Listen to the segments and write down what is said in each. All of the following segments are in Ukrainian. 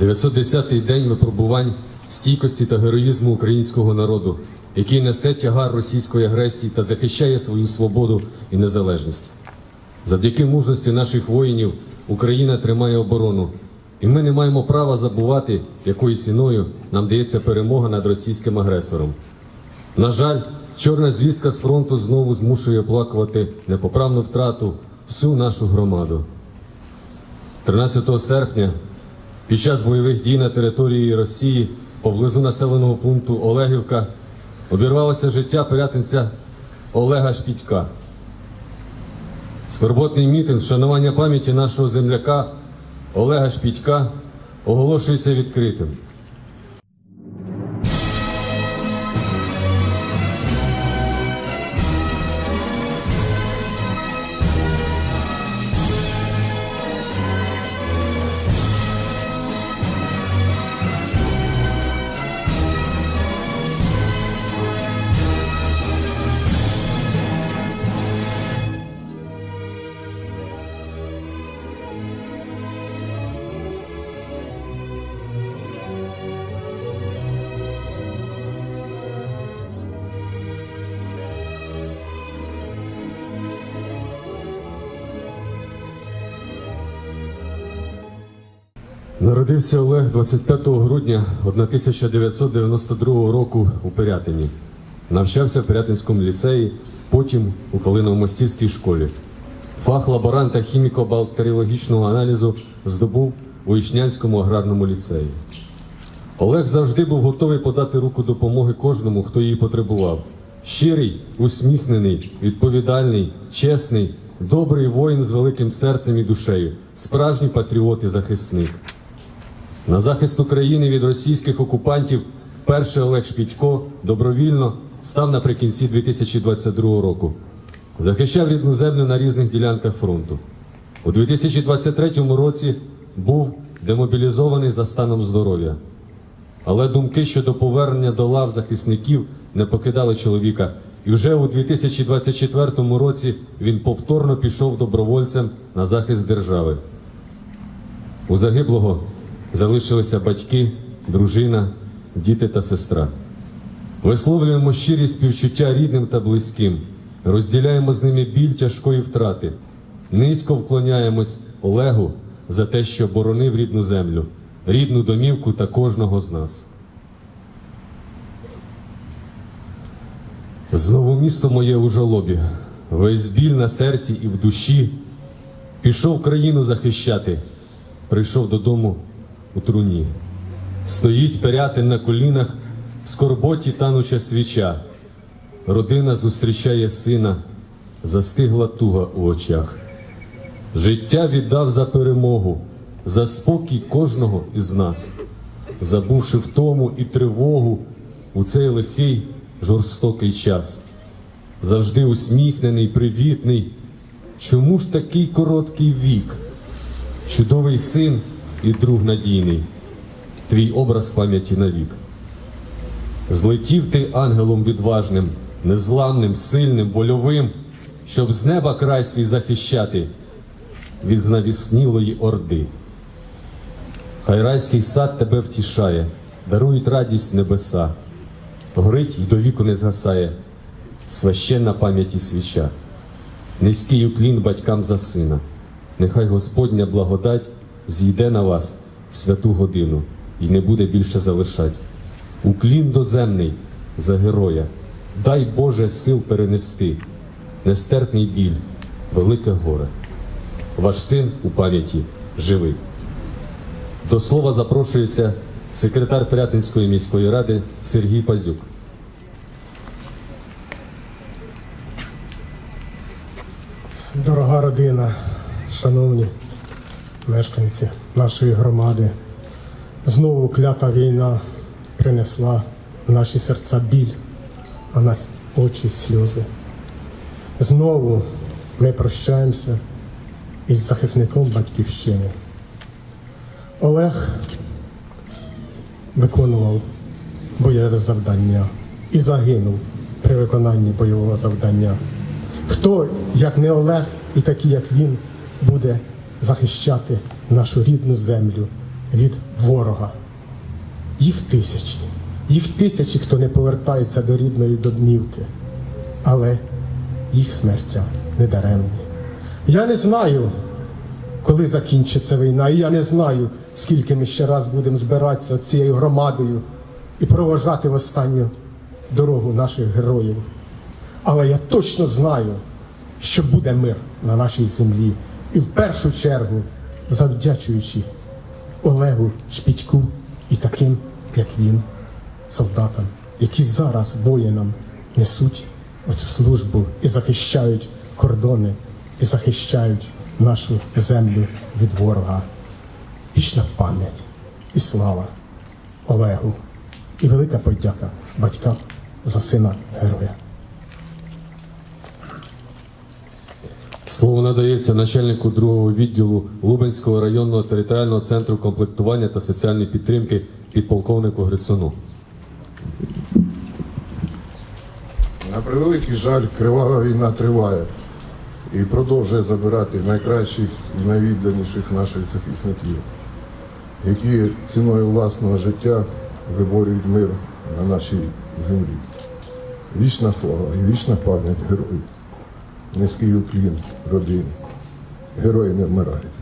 Сьогодні 910-й день випробувань стійкості та героїзму українського народу, який несе тягар російської агресії та захищає свою свободу і незалежність. Завдяки мужності наших воїнів Україна тримає оборону, і ми не маємо права забувати, якою ціною нам дається перемога над російським агресором. На жаль, чорна звістка з фронту знову змушує оплакувати непоправну втрату всю нашу громаду. 13 серпня під час бойових дій на території Росії поблизу населеного пункту Олегівка обірвалося життя порятинця Олега Шпітька. Скорботний мітинг вшанування пам'яті нашого земляка Олега Шпітька оголошується відкритим. Народився Олег 25 грудня 1992 року у Пирятині. Навчався в Пирятинському ліцеї, потім у Калиново-Мостівській школі. Фах лаборанта хіміко-бактеріологічного аналізу здобув у Ічнянському аграрному ліцеї. Олег завжди був готовий подати руку допомоги кожному, хто її потребував. Щирий, усміхнений, відповідальний, чесний, добрий воїн з великим серцем і душею, справжній патріот і захисник. На захист України від російських окупантів вперше Олег Шпітько добровільно став наприкінці 2022 року. Захищав рідну землю на різних ділянках фронту. У 2023 році був демобілізований за станом здоров'я. Але думки щодо повернення до лав захисників не покидали чоловіка. І вже у 2024 році він повторно пішов добровольцем на захист держави. У загиблого залишилися батьки, дружина, діти та сестра. Висловлюємо щирі співчуття рідним та близьким, розділяємо з ними біль тяжкої втрати, низько вклоняємось Олегу за те, що боронив рідну землю, рідну домівку та кожного з нас. Знову місто моє у жалобі, весь біль на серці і в душі. Пішов країну захищати, прийшов додому у труні. Стоїть Пирятин на колінах, в скорботі тануча свіча. Родина зустрічає сина, застигла туга у очах. Життя віддав за перемогу, за спокій кожного із нас, забувши втому і тривогу у цей лихий жорстокий час. Завжди усміхнений, привітний. Чому ж такий короткий вік? Чудовий син і друг надійний, твій образ пам'яті навік. Злетів ти ангелом відважним, незламним, сильним, вольовим, щоб з неба край свій захищати від знавіснілої орди. Хай райський сад тебе втішає, дарують радість небеса, горить й до віку не згасає священна пам'яті свіча. Низький уклін батькам за сина. Нехай Господня благодать зійде на вас в святу годину і не буде більше залишать. Уклін доземний за героя, дай Боже сил перенести, нестерпний біль, велике горе. Ваш син у пам'яті живий. До слова запрошується секретар Пирятинської міської ради Сергій Пазюк. Дорога родина, шановні мешканці нашої громади, знову клята війна принесла в наші серця біль, а в нас очі сльози. Знову ми прощаємося із захисником батьківщини. Олег виконував бойове завдання і загинув при виконанні бойового завдання. Хто, як не Олег, і такий, як він, буде захищати нашу рідну землю, від ворога. Їх тисячі, їх тисячі, хто не повертається до рідної домівки, але їх смертя не даремні. Я не знаю, коли закінчиться війна, і я не знаю, скільки ми ще раз будемо збиратися цією громадою і проважати в останню дорогу наших героїв. Але я точно знаю, що буде мир на нашій землі. І в першу чергу завдячуючи Олегу Шпітьку і таким, як він, солдатам, які зараз воїнам несуть оцю службу і захищають кордони, і захищають нашу землю від ворога. Вічна пам'ять і слава Олегу. І велика подяка батькам за сина героя. Слово надається начальнику другого відділу Лубенського районного територіального центру комплектування та соціальної підтримки підполковнику Грицуну. На превеликий жаль, кривава війна триває і продовжує забирати найкращих і найвідданіших наших захисників, які ціною власного життя виборюють мир на нашій землі. Вічна слава і вічна пам'ять героїв. Низький уклін родині. Герої не вмирають.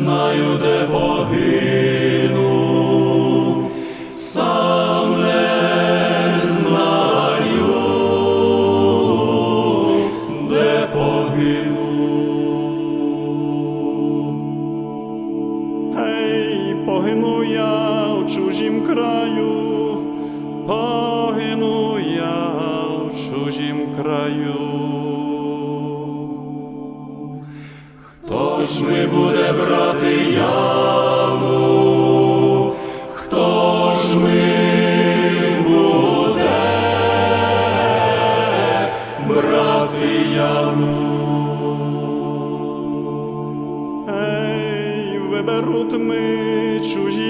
знаю, де погину, сам не знаю, де погину. Гей, погину я в чужім краю, погину я в чужім краю. Ми буде брати яму? Хто ж ми буде брати яму? Ей, виберуть ми чужі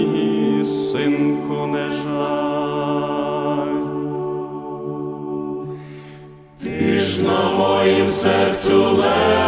серцю лежав,